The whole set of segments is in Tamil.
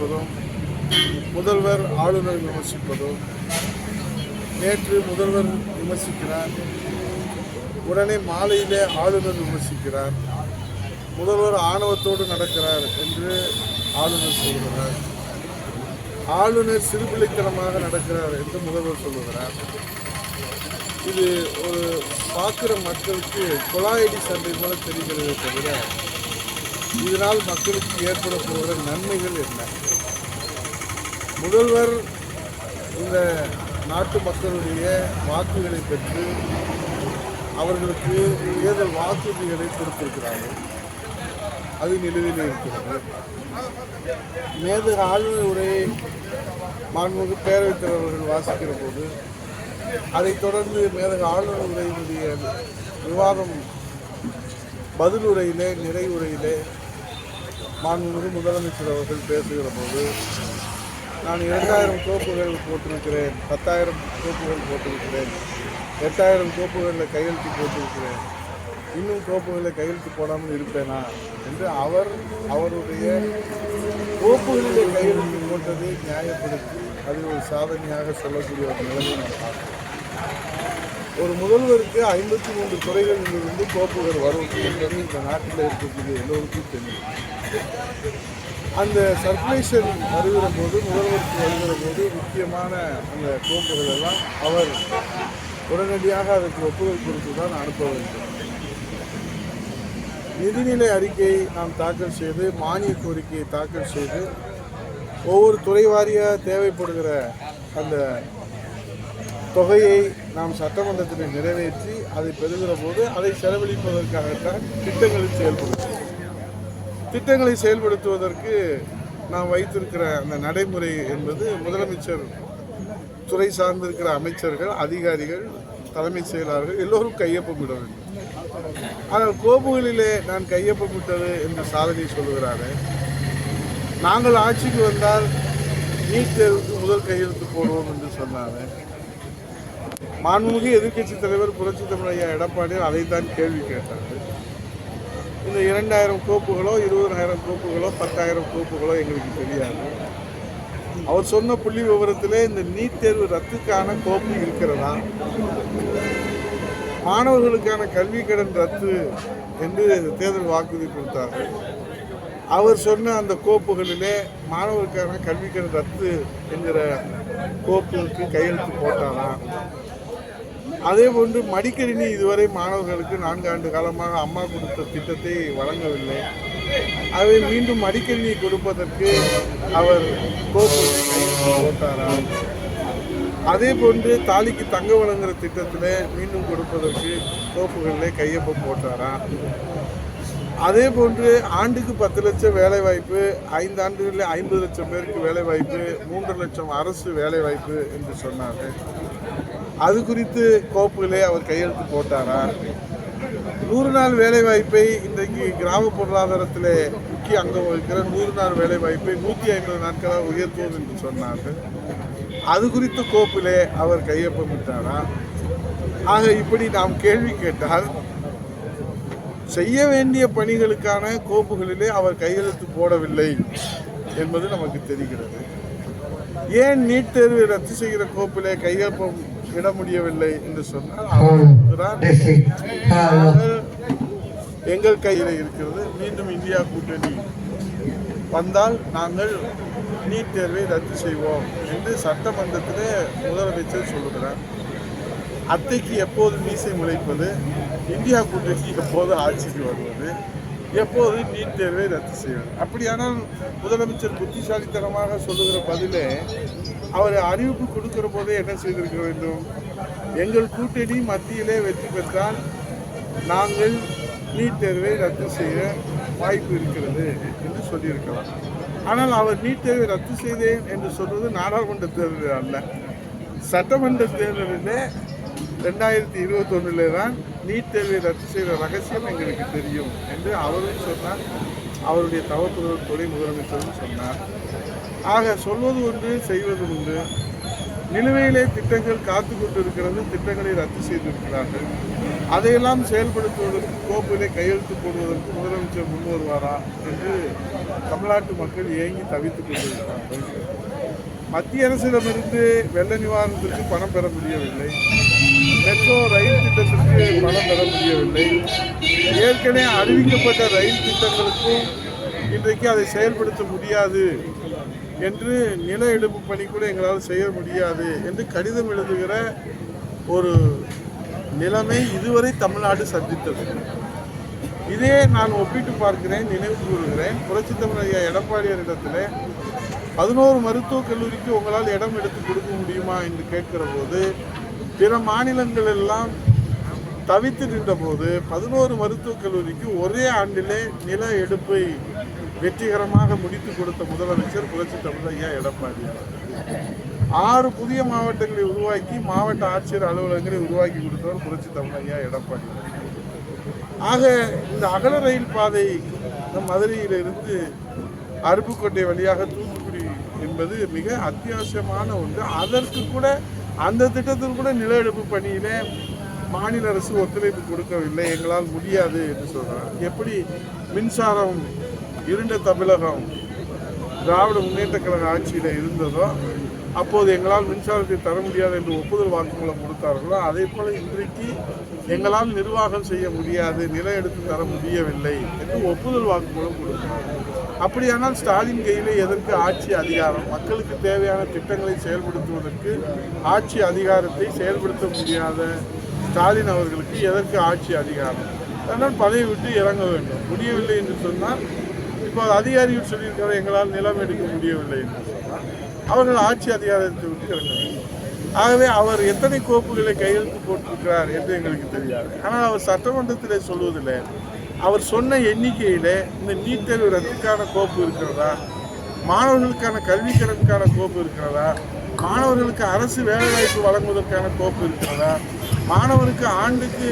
விமர்சிப்பதும் முதல்வர் ஆளுநர் விமர்சிப்பதும் நேற்று முதல்வர் விமர்சிக்கிறார் உடனே மாலையிலே ஆளுநர் விமர்சிக்கிறார் முதல்வர் ஆணவத்தோடு நடக்கிறார் என்று ஆளுநர் சொல்கிறார். ஆளுநர் சிறுபிள்ளைத்தனமாக நடக்கிறார் என்று முதல்வர் சொல்லுகிறார். இது ஒரு பார்க்குற மக்களுக்கு குழாயடி சண்டை போல தெரிகிறதே தவிர இதனால் மக்களுக்கு ஏற்பட போகிற நன்மைகள் என்ன? முதல்வர் இந்த நாட்டு மக்களுடைய வாக்குகளை பெற்று அவர்களுக்கு தேர்தல் வாக்குறுதிகளை கொடுத்திருக்கிறார்கள் அது நிலுவையில் இருக்கிறது. மேதக ஆளுநர் உரையை மாண்புமிகு பேரவைத் தலைவர்கள் வாசிக்கிற போது அதைத் தொடர்ந்து மேதக ஆளுநர் உரையினுடைய விவாதம் பதிலுரையிலே நிறைவுரையிலே மாண்புமிகு முதலமைச்சர் அவர்கள் பேசுகிற போது நான் இரண்டாயிரம் கோப்புகள் போட்டிருக்கிறேன் பத்தாயிரம் கோப்புகள் போட்டிருக்கிறேன் எட்டாயிரம் கோப்புகளில் கையெழுத்து போட்டிருக்கிறேன் இன்னும் கோப்புகளில் கையெழுத்து போடாமல் இருப்பேனா? என்று அவர் அவருடைய கோப்புகளிலே கையெழுத்து போட்டதை நியாயப்படுத்தி அது ஒரு சாதனையாக சொல்லக்கூடிய ஒரு நிலைமை நான் பார்க்கிறேன். ஒரு முதல்வருக்கு ஐம்பத்தி மூன்று துறைகளிலிருந்து கோப்புகள் வரும் என்பது இந்த நாட்டில் இருக்கக்கூடிய எல்லோருக்கும் தெரியும். அந்த சர்க்குலேஷன் வருகிற போது முதல்வருக்கு வருகிற போது முக்கியமான அந்த கோப்புகள் எல்லாம் அவர் உடனடியாக அதற்கு ஒப்புதல் கொடுத்து தான் அனுப்ப வேண்டும். நிதிநிலை அறிக்கையை நாம் தாக்கல் செய்து மானிய கோரிக்கையை தாக்கல் செய்து ஒவ்வொரு துறை வாரியாக தேவைப்படுகிற அந்த தொகையை நாம் சட்டமன்றத்தில் நிறைவேற்றி அதை பெறுகிற போது அதை செலவழிப்பதற்காகத்தான் திட்டங்களை செயல்படுத்துவோம். திட்டங்களை செயல்படுத்துவதற்கு நாம் வைத்திருக்கிற அந்த நடைமுறை என்பது முதலமைச்சர் துறை சார்ந்திருக்கிற அமைச்சர்கள் அதிகாரிகள் தலைமைச் செயலாளர்கள் எல்லோரும் கையொப்பமிட வேண்டும். ஆனால் கோபுகளிலே நான் கையொப்பமிட்டது என்று சாதனை சொல்லுகிறாரு நாங்கள் ஆட்சிக்கு வந்தால் நீட் தேர்வுக்கு முதல் கையெழுத்து போடுவோம் என்று சொன்னார் மாண்புமிகு எதிர்க்கட்சி தலைவர் புரட்சி தமிழையா எடப்பாடியார் அதைத்தான் கேள்வி கேட்டார். இந்த இரண்டாயிரம் கோப்புகளோ இருபதாயிரம் கோப்புகளோ பத்தாயிரம் கோப்புகளோ எங்களுக்கு தெரியாது. அவர் சொன்ன புள்ளி விவரத்திலே இந்த நீட் தேர்வு ரத்துக்கான கோப்பு இருக்கிறதா? மாணவர்களுக்கான கல்வி கடன் ரத்து என்று தேர்தல் வாக்குறுதி கொடுத்தார்கள் அவர் சொன்ன அந்த கோப்புகளிலே மாணவருக்கான கல்வி கடன் ரத்து என்கிற கோப்புக்கு கையெழுத்து போட்டாரா? அதே போன்று மடிக்கணினி இதுவரை மாணவர்களுக்கு நான்கு ஆண்டு காலமாக அம்மா கொடுத்த திட்டத்தை வழங்கவில்லை. அதை மீண்டும் மடிக்கணினி கொடுப்பதற்கு அவர் கோப்பு போட்டாரா? அதே போன்று தாலிக்கு தங்க வழங்குற திட்டத்தில் மீண்டும் கொடுப்பதற்கு கோப்புகளில் கையொப்பம் போட்டாரா? அதே போன்று ஆண்டுக்கு பத்து லட்சம் வேலை வாய்ப்பு ஐந்து ஆண்டுகளில் ஐம்பது லட்சம் பேருக்கு வேலை வாய்ப்பு மூன்று லட்சம் அரசு வேலை வாய்ப்பு என்று சொன்னார் அது குறித்து கோப்புகளே அவர் கையெழுத்து போட்டாரா? நூறு நாள் வேலை வாய்ப்பை இன்றைக்கு கிராம பொருளாதாரத்தில் முக்கிய அங்கம் வகிக்கிற நூறு நாள் வேலை வாய்ப்பை நூற்றி ஐம்பது நாட்களாக உயர்த்துவோம் என்று சொன்னார்கள். அது குறித்த கோப்பிலே அவர் கையொப்பமிட்டாரா? ஆக இப்படி நாம் கேள்வி கேட்டால் செய்ய வேண்டிய பணிகளுக்கான கோப்புகளிலே அவர் கையெழுத்து போடவில்லை என்பது நமக்கு தெரிகிறது. ஏன் நீட் தேர்வை ரத்து செய்கிற கோப்பிலே கையொப்பம் இட முடியவில்லை என்று சொன்னால் எங்கள் கையில் இருக்கிறது. மீண்டும் இந்தியா கூட்டணி வந்தால் நாங்கள் நீட் தேர்வை ரத்து செய்வோம் என்று சட்டமன்றத்தில் முதலமைச்சர் சொல்லுகிறார். அத்தைக்கு எப்போது மீசை முளைப்பது இந்தியா கூட்டணி எப்போது ஆட்சிக்கு வருவது எப்போது நீட் தேர்வை ரத்து செய்வது அப்படியானால் முதலமைச்சர் புத்திசாலித்தனமாக சொல்லுகிற பதிலே அவர் அறிவிப்பு கொடுக்கிற போதே என்ன செய்திருக்க வேண்டும்? எங்கள் கூட்டணி மத்தியிலே வெற்றி பெற்றால் நாங்கள் நீட் தேர்வை ரத்து செய்ய வாய்ப்பு இருக்கிறது என்று சொல்லியிருக்கலாம். ஆனால் அவர் நீட் தேர்வை ரத்து செய்தேன் என்று சொல்வது நாடாளுமன்ற தேர்தல் அல்ல. சட்டமன்ற தேர்தலிலே ரெண்டாயிரத்தி இருபத்தொன்னிலே தான் நீட் தேர்வை ரத்து செய்கிற ரகசியம் எங்களுக்கு தெரியும் என்று அவரும் சொன்னார். அவருடைய தவப்புதல் துறை முதலமைச்சரும் சொன்னார். ஆக சொல்வது ஒன்று செய்வது உண்டு. நிலுவையிலே திட்டங்கள் காத்து கொண்டிருக்கிறது திட்டங்களை ரத்து செய்திருக்கிறார்கள். அதையெல்லாம் செயல்படுத்துவதற்கு கோப்பிலே கையெழுத்து போடுவதற்கு முதலமைச்சர் முன் வருவாரா என்று தமிழ்நாட்டு மக்கள் ஏங்கி தவித்துக் கொண்டிருக்கிறார்கள். மத்திய அரசிடமிருந்து வெள்ள நிவாரணத்திற்கு பணம் பெற முடியவில்லை. மெட்ரோ ரயில் திட்டத்திற்கு பணம் பெற முடியவில்லை ஏற்கனவே அறிவிக்கப்பட்ட ரயில் திட்டங்களுக்கும் இன்றைக்கு அதை செயல்படுத்த முடியாது என்று நில எடுப்பு பணி கூட எங்களால் செய்ய முடியாது என்று கடிதம் எழுதுகிற ஒரு நிலைமை இதுவரை தமிழ்நாடு சந்தித்தது. இதே நான் ஒப்பிட்டு பார்க்கிறேன் நினைவு கூறுகிறேன். புரட்சி தமிழ் ஐயா எடப்பாடியாரிடத்தில் பதினோரு மருத்துவக் கல்லூரிக்கு உங்களால் இடம் எடுத்து கொடுக்க முடியுமா என்று கேட்கிற போது பிற மாநிலங்கள் எல்லாம் தவித்து நின்றபோது பதினோரு மருத்துவக் கல்லூரிக்கு ஒரே ஆண்டிலே நில எடுப்பை வெற்றிகரமாக முடித்து கொடுத்த முதலமைச்சர் புரட்சி தமிழையா எடப்பாடி. ஆறு புதிய மாவட்டங்களை உருவாக்கி மாவட்ட ஆட்சியர் அலுவலகங்களை உருவாக்கி கொடுத்தவர் புரட்சி தமிழையா எடப்பாடி. ஆக இந்த அகல ரயில் பாதை நம் மதுரையிலிருந்து அருப்புக்கோட்டை வழியாக தூத்துக்குடி என்பது மிக அத்தியாவசியமான ஒன்று. அதற்கு கூட அந்த திட்டத்தில் கூட நில எடுப்பு பணியிலே மாநில அரசு ஒத்துழைப்பு கொடுக்கவில்லை. எங்களால் முடியாது என்று சொல்றாங்க. எப்படி மின்சாரம் இருண்ட தமிழகம் திராவிட முன்னேற்ற கழக ஆட்சியில் இருந்ததோ அப்போது எங்களால் மின்சாரத்தை தர முடியாது என்று ஒப்புதல் வாக்குமூலம் கொடுத்தார்களோ அதே போல இன்றைக்கு எங்களால் நிர்வாகம் செய்ய முடியாது நில எடுத்து தர முடியவில்லை என்று ஒப்புதல் வாக்குமூலம் கொடுத்தார்கள். அப்படியானால் ஸ்டாலின் கையிலே எதற்கு ஆட்சி அதிகாரம்? மக்களுக்கு தேவையான திட்டங்களை செயல்படுத்துவதற்கு ஆட்சி அதிகாரத்தை செயல்படுத்த முடியாத ஸ்டாலின் அவர்களுக்கு எதற்கு ஆட்சி அதிகாரம்? அதனால் பதவி விட்டு இறங்க வேண்டும். முடியவில்லை என்று சொன்னால் இப்போ அதிகாரிகள் சொல்லியிருக்கிற எங்களால் நிலம் எடுக்க முடியவில்லை என்று சொன்னால் அவர்கள் ஆட்சி அதிகாரத்தை விட்டு இறங்க வேண்டும். ஆகவே அவர் எத்தனை கோப்புகளை கையெழுத்து போட்டிருக்கிறார் என்று எங்களுக்கு தெரியாது. ஆனால் அவர் சட்டமன்றத்தில் சொல்வதில்லை. அவர் சொன்ன எண்ணிக்கையில் இந்த நீட் தேர்வு ரத்துக்கான கோப்பு இருக்கிறதா? மாணவர்களுக்கான கல்விக்கடனுக்கான கோப்பு இருக்கிறதா? மாணவர்களுக்கு அரசு வேலைவாய்ப்பு வழங்குவதற்கான கோப்பு இருக்கிறதா? மாணவருக்கு ஆண்டுக்கு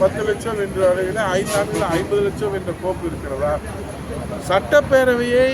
பத்து லட்சம் என்ற அளவில் ஐந்தாண்டுகள் ஐம்பது லட்சம் என்ற கோப்பு இருக்கிறதா? சட்டப்பேரவையை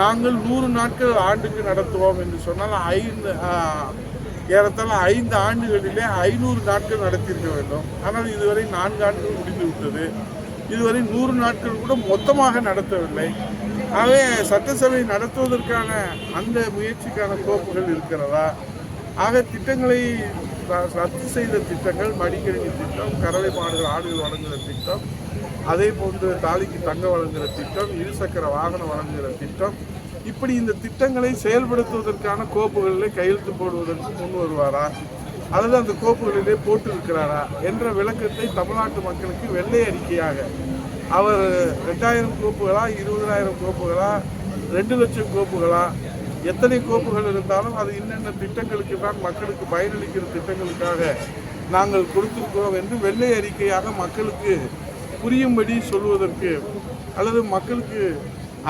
நாங்கள் நூறு நாட்கள் ஆண்டுக்கு நடத்துவோம் என்று சொன்னால் ஐந்து ஏறத்தாழ ஐந்து ஆண்டுகளிலே ஐநூறு நாட்கள் நடத்தியிருக்க வேண்டும். ஆனால் இதுவரை நான்கு ஆண்டுகள் முடிந்து விட்டது இதுவரை நூறு நாட்கள் கூட மொத்தமாக நடத்தவில்லை. ஆகவே சட்டசபை நடத்துவதற்கான அந்த முயற்சிக்கான கோப்புகள் இருக்கிறதா? ஆக திட்டங்களை ர- ரத்து செய்த திட்டங்கள் மடிக்கணினி திட்டம் கறவை மாடுகள் ஆடுகள் வழங்குகிற திட்டம் அதே போன்று தாலிக்கு தங்க வழங்குகிற திட்டம் இருசக்கர வாகனம் வழங்குகிற திட்டம் இப்படி இந்த திட்டங்களை செயல்படுத்துவதற்கான கோப்புகளில் கையெழுத்து போடுவதற்கு முன் வருவாரா? அல்லது அந்த கோப்புகளிலே போட்டு இருக்கிறாரா என்ற விளக்கத்தை தமிழ்நாட்டு மக்களுக்கு வெள்ளை அறிக்கையாக. அவர் ரெண்டாயிரம் கோப்புகளா இருபதாயிரம் கோப்புகளா ரெண்டு லட்சம் கோப்புகளா எத்தனை கோப்புகள் இருந்தாலும் அது என்னென்ன திட்டங்களுக்கு தான் மக்களுக்கு பயனளிக்கிற திட்டங்களுக்காக நாங்கள் கொடுத்திருக்கிறோம் என்று வெள்ளை அறிக்கையாக மக்களுக்கு புரியும்படி சொல்வதற்கு அல்லது மக்களுக்கு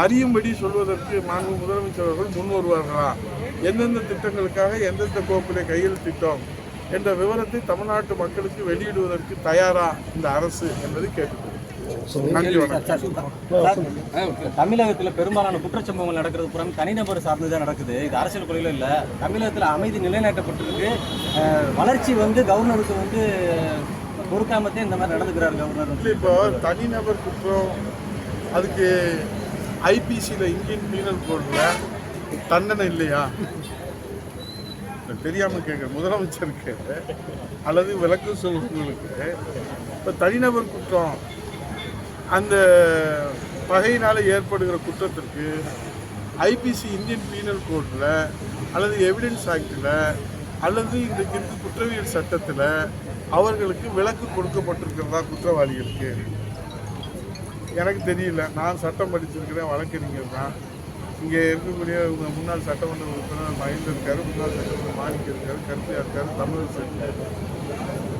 அறியும்படி சொல்வதற்கு மாண்பு முதலமைச்சர் அவர்கள் முன் வருவார்களா? எந்தெந்த திட்டங்களுக்காக எந்தெந்த கோப்பிலே கையெழுத்திட்டோம்? என்ற விவரத்தை தமிழ்நாட்டு மக்களுக்கு வெளியிடுவதற்கு தயாரா இந்த அரசு என்பதை கேட்டுக்கொள்கிறேன் தமிழகத்துல பெரும்பாலான குற்றச்சம்பவங்கள் நடக்கிறது புறம் தனிநபர் சார்ந்து தான் நடக்குது. இது அரசியல் கொள்கையில இல்ல. தமிழகத்துல அமைதி நிலைநாட்டப்பட்டிருக்கு. வளர்ச்சி வந்து கவர்னருக்கு வந்து பொறுக்காமத்தே இந்த மாதிரி நடந்துக்கிறார் கவர்னர். இப்போ தனிநபர் குற்றம் அதுக்கு ஐபிசியில் இந்தியன் பீனல் கோடில் தண்டனை இல்லையா? தெரியாமல் கேட்குற முதலமைச்சருக்கு அல்லது விளக்கு சொல்வங்களுக்கு இப்போ தனிநபர் குற்றம். அந்த பகையினால் ஏற்படுகிற குற்றத்திற்கு ஐபிசி இந்தியன் பீனல் கோர்ட்டில் அல்லது எவிடன்ஸ் ஆக்டில் அல்லது இன்றைக்கு இருக்க குற்றவியல் சட்டத்தில் அவர்களுக்கு விலக்கு கொடுக்கப்பட்டிருக்கிறதா குற்றவாளிகளுக்கு? எனக்கு தெரியல. நான் சட்டம் படிச்சிருக்கிறேன். வழக்கறிஞர் தான். இங்கே இருக்கக்கூடிய முன்னாள் சட்டமன்ற உறுப்பினர் மகேந்திர இருக்காரு முன்னாள் சட்டமன்ற மாணிக்க இருக்காரு கருத்தியா இருக்காரு தமிழரசு இருக்காரு.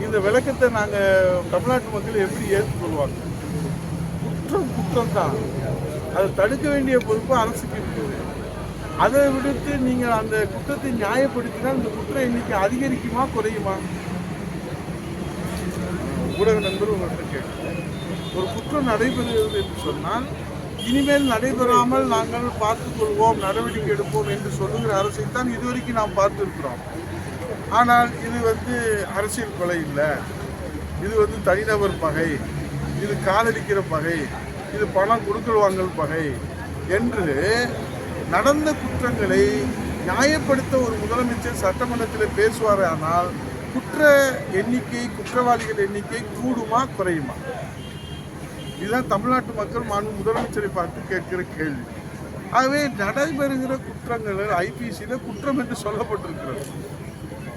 இந்த விளக்கத்தை நாங்கள் தமிழ்நாட்டு மக்கள் எப்படி ஏற்றுக்கொள்வாங்க குற்றம் குற்றம் தான் அதை தடுக்க வேண்டிய பொறுப்பு அரசுக்கு இருக்குது. அதை விடுத்து நீங்கள் அந்த குற்றத்தை நியாயப்படுத்தினால் இந்த குற்றம் எண்ணிக்கை அதிகரிக்குமா குறையுமா? ஊடக நண்பர் உங்கள்கிட்ட கேட்கிறேன். ஒரு குற்றம் நடைபெறுகிறது என்று சொன்னால் இனிமேல் நடைபெறாமல் நாங்கள் பார்த்துக் கொள்வோம் நடவடிக்கை எடுப்போம் என்று சொல்லுகிற அரசை தான் இதுவரைக்கும் நாம் பார்த்துருக்கிறோம். ஆனால் இது வந்து அரசியல் கொலை இல்லை. இது வந்து தனிநபர் பகை. இது காதலிக்கிற பகை. இது பணம் கொடுக்கல் வாங்கல் பகை என்று நடந்த குற்றங்களை நியாயப்படுத்த ஒரு முதலமைச்சர் சட்டமன்றத்தில் பேசுவாரானால் குற்ற எண்ணிக்கை குற்றவாளிகள் எண்ணிக்கை கூடுமா குறையுமா? இதுதான் தமிழ்நாட்டு மக்கள் மாண்பு முதலமைச்சரை பார்த்து கேட்கிற கேள்வி. ஆகவே நடைபெறுகிற குற்றங்கள் ஐபிசியில் குற்றம் என்று சொல்லப்பட்டிருக்கிறது.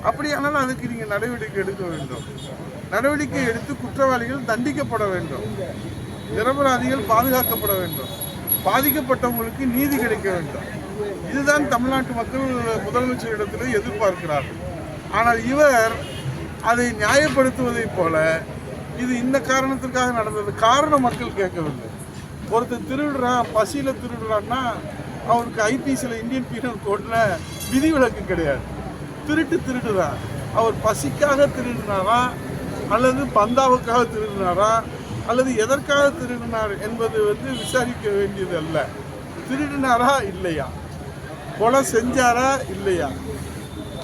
அப்படியானால் அதுக்கு நீங்கள் நடவடிக்கை எடுக்க வேண்டும். நடவடிக்கை எடுத்து குற்றவாளிகள் தண்டிக்கப்பட வேண்டும். நிரபராதிகள் பாதுகாக்கப்பட வேண்டும். பாதிக்கப்பட்டவங்களுக்கு நீதி கிடைக்க வேண்டும். இதுதான் தமிழ்நாட்டு மக்கள் முதலமைச்சரிடத்தில் எதிர்பார்க்கிறார்கள். ஆனால் இவர் அதை நியாயப்படுத்துவதைப் போல இது இந்த காரணத்திற்காக நடந்தது. காரணம் மக்கள் கேட்கவில்லை. ஒருத்தர் திருடுறான் பசியில் திருடுறான்னா அவருக்கு ஐபிசியில் இந்தியன் பீனல் கோட்டில் விதிவிலக்கு கிடையாது. திருட்டு திருடுதான் அவர் பசிக்காக திருடினாரா? அல்லது பந்தாவுக்காக திருடினாரா? அல்லது எதற்காக திருடினார் என்பது வந்து விசாரிக்க வேண்டியது அல்ல திருடினாரா இல்லையா? கொலை செஞ்சாரா இல்லையா?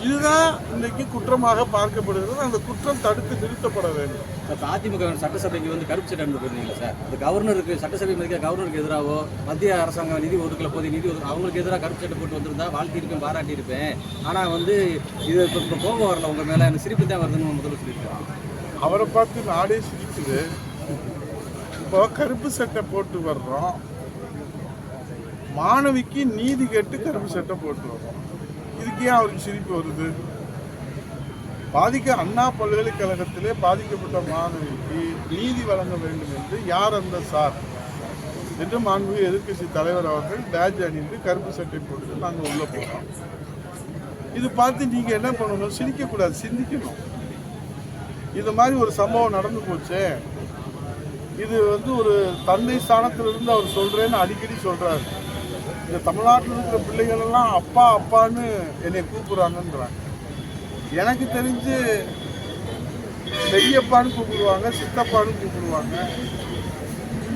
இதுதான் இன்னைக்கு குற்றமாக பார்க்கப்படுகிறது. அந்த குற்றம் தடுத்து நிறுத்தப்பட வேண்டும். இப்போ அதிமுக சட்டசபைக்கு வந்து கருப்பு சட்டை எடுத்து போயிருந்தீங்களா சார். அது கவர்னருக்கு சட்டசபை மதிக்க கவர்னருக்கு எதிராகவோ மத்திய அரசாங்கம் நிதி ஒதுக்கல போது நிதி ஒதுக்க அவங்களுக்கு எதிராக கருப்பு சட்டை போட்டு வந்திருந்தா வாழ்த்திருப்பேன் பாராட்டியிருப்பேன் ஆனால் வந்து இது இப்போ இப்போ கோபம் வரல உங்கள் மேலே எனக்கு சிரிப்பு தான் வருதுன்னு முதல்ல சொல்லியிருக்கேன் அவரை பார்த்து நாடே சிரிக்குது. இப்போ கருப்பு சட்டை போட்டு வர்றோம். மாணவிக்கு நீதி கேட்டு கருப்பு சட்டை போட்டு வர்றோம். இதுக்கு ஏன் அவருக்கு சிரிப்பு வருது. பாதிக்க அண்ணா பல்கலைக்கழகத்திலே பாதிக்கப்பட்ட மாணவிக்கு நீதி வழங்க வேண்டும் என்று யார் அந்த சார்? என்று மாண்பு எதிர்க்கட்சி தலைவர் அவர்கள் பேட்ஜ் அணிந்து கருப்பு சட்டை போட்டு நாங்கள் உள்ளே போகிறோம் இது பார்த்து நீங்கள் என்ன பண்ணணும்? சிரிக்கக்கூடாது சிந்திக்கணும். இது மாதிரி ஒரு சம்பவம் நடந்து போச்சே. இது வந்து ஒரு தந்தை ஸ்தானத்திலிருந்து அவர் சொல்கிறேன்னு அடிக்கடி சொல்கிறாரு இந்த தமிழ்நாட்டில் இருக்கிற பிள்ளைகளெல்லாம் அப்பா அப்பான்னு என்னை கூப்பிடுறாங்கன்றாங்க. எனக்கு தெரிஞ்சு பெரியப்பான்னு கூப்பிடுவாங்க சித்தப்பான்னு கூப்பிடுவாங்க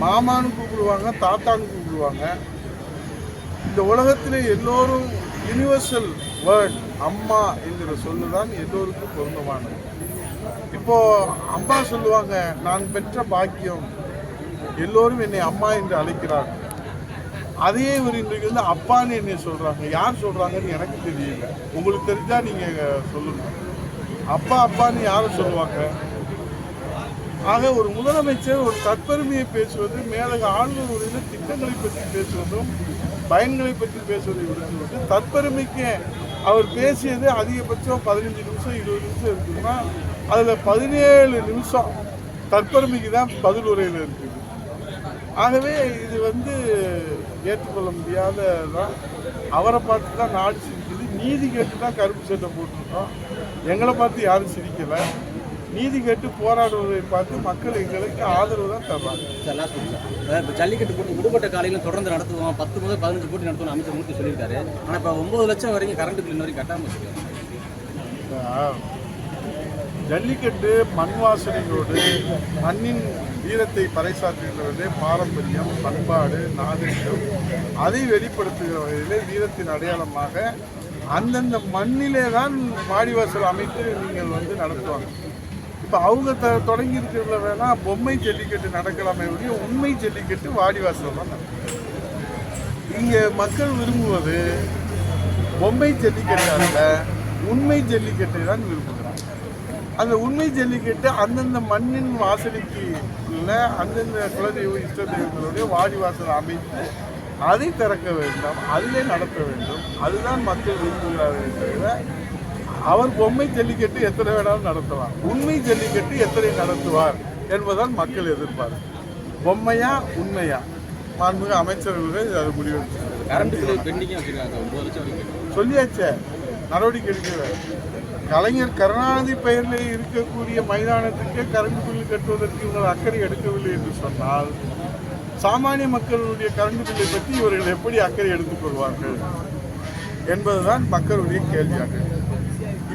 மாமான்னு கூப்பிடுவாங்க தாத்தான்னு கூப்பிடுவாங்க. இந்த உலகத்தில் எல்லோரும் யுனிவர்சல் வேர்ட் அம்மா என்கிற சொல்லு தான் எல்லோருக்கும் பொருந்தமானது. இப்போ அம்மா சொல்லுவாங்க நான் பெற்ற பாக்கியம் எல்லோரும் என்னை அம்மா என்று அழைக்கிறார்கள். அதையே இவர் இன்றைக்கு வந்து அப்பான்னு என்னை சொல்கிறாங்க யார் சொல்கிறாங்கன்னு எனக்கு தெரியல. உங்களுக்கு தெரிஞ்சால் நீங்கள் சொல்லுங்க. அப்பா அப்பான்னு யாரை சொல்லுவாங்க? ஆக ஒரு முதலமைச்சர் ஒரு தற்பெருமையை பேசுவது மேலக ஆளுநர் உரையில் திட்டங்களை பற்றி பேசுவதும் பயன்களை பற்றி பேசுவதை விடுத்து தற்பெருமைக்கு அவர் பேசியது அதிகபட்சம் பதினஞ்சு நிமிஷம் இருபது நிமிஷம் இருக்குதுன்னா அதில் பதினேழு நிமிஷம் தற்பெருமைக்கு தான் பதில் உரையில் இருக்குது. ஆகவே இது வந்து ஏற்றுக்கொள்ள முடியாததான் அவரை பார்த்து தான் நாடு சிரிக்குது. நீதி கேட்டு தான் கருப்பு சட்டை போட்டிருக்கோம். எங்களை பார்த்து யாரும் சிரிக்கலை. நீதி கேட்டு போராடுவதை பார்த்து மக்கள் எங்களுக்கு ஆதரவு தான் தர்றாங்க. இப்போ ஜல்லிக்கட்டு போட்டி விடுபட்ட காலையில் தொடர்ந்து நடத்துவோம். பத்து முதல் பதினஞ்சு போட்டி நடத்துவோம் அமைச்சர் மூர்த்தி சொல்லியிருக்காரு. ஆனால் இப்போ ஒம்பது லட்சம் வரைக்கும் கரண்ட் பில் வரைக்கும் கட்டாமல் வச்சுருக்காரு. ஜல்லிக்கட்டு மண் வாசனையோடு மண்ணின் வீரத்தை பறைசாற்றுகின்றது பாரம்பரியம் பண்பாடு நாகரிகம். அதை வெளிப்படுத்துகிற வகையிலே வீரத்தின் அடையாளமாக அந்தந்த மண்ணிலே தான் வாடிவாசல் அமைத்து நீங்கள் வந்து நடத்துவாங்க. இப்போ அவங்க த தொடங்கி இருக்கிறதுல பொம்மை ஜல்லிக்கட்டு நடக்கலாமே ஒழிய உண்மை ஜல்லிக்கட்டு வாடிவாசல் தான் இங்கே மக்கள் விரும்புவது பொம்மை ஜல்லிக்கட்டு அல்ல உண்மை ஜல்லிக்கட்டை தான் விரும்புகிறாங்க அந்த உண்மை ஜல்லிக்கட்டு அந்தந்த மண்ணின் வாசலுக்கு உள்ள அந்தந்த குலதெய்வ இஷ்ட தெய்வங்களுடைய வாடி வாசல் அமைத்து அதை திறக்க வேண்டும் அதிலே நடத்த வேண்டும். அதுதான் மக்கள் விரும்புகிறார்கள் தவிர அவர் பொம்மை ஜல்லிக்கட்டு எத்தனை வேணாலும் நடத்தலாம். உண்மை ஜல்லிக்கட்டு எத்தனை நடத்துவார் என்பதுதான் மக்கள் எதிர்பார்ப்பு. பொம்மையா உண்மையா? மாண்புமிகு அமைச்சர்கள் அதை முடிவெடுத்து சொல்லியாச்சே? நடவடிக்கை எடுக்கல. கலைஞர் கருணாநிதி பெயரில் இருக்கக்கூடிய மைதானத்துக்கு கரண்ட் பில் கட்டுவதற்கு இவர்கள் அக்கறை எடுக்கவில்லை என்று சொன்னால் சாமானிய மக்களுடைய கரண்ட் பில்லை பற்றி இவர்கள் எப்படி அக்கறை எடுத்துக்கொள்வார்கள் என்பதுதான் மக்களுடைய கேள்வியாக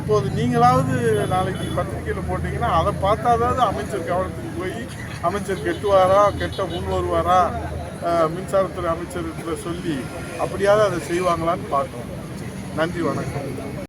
இப்போது நீங்களாவது நாளைக்கு பத்திரிகையில் போட்டீங்கன்னா அதை பார்த்தாதாவது அமைச்சர் கவனத்துக்கு போய் அமைச்சர் கெட்டுவாரா கெட்ட முன் வருவாரா மின்சாரத்துறை அமைச்சர் சொல்லி அப்படியாவது அதை செய்வாங்களான்னு பார்க்கணும். நன்றி வணக்கம்.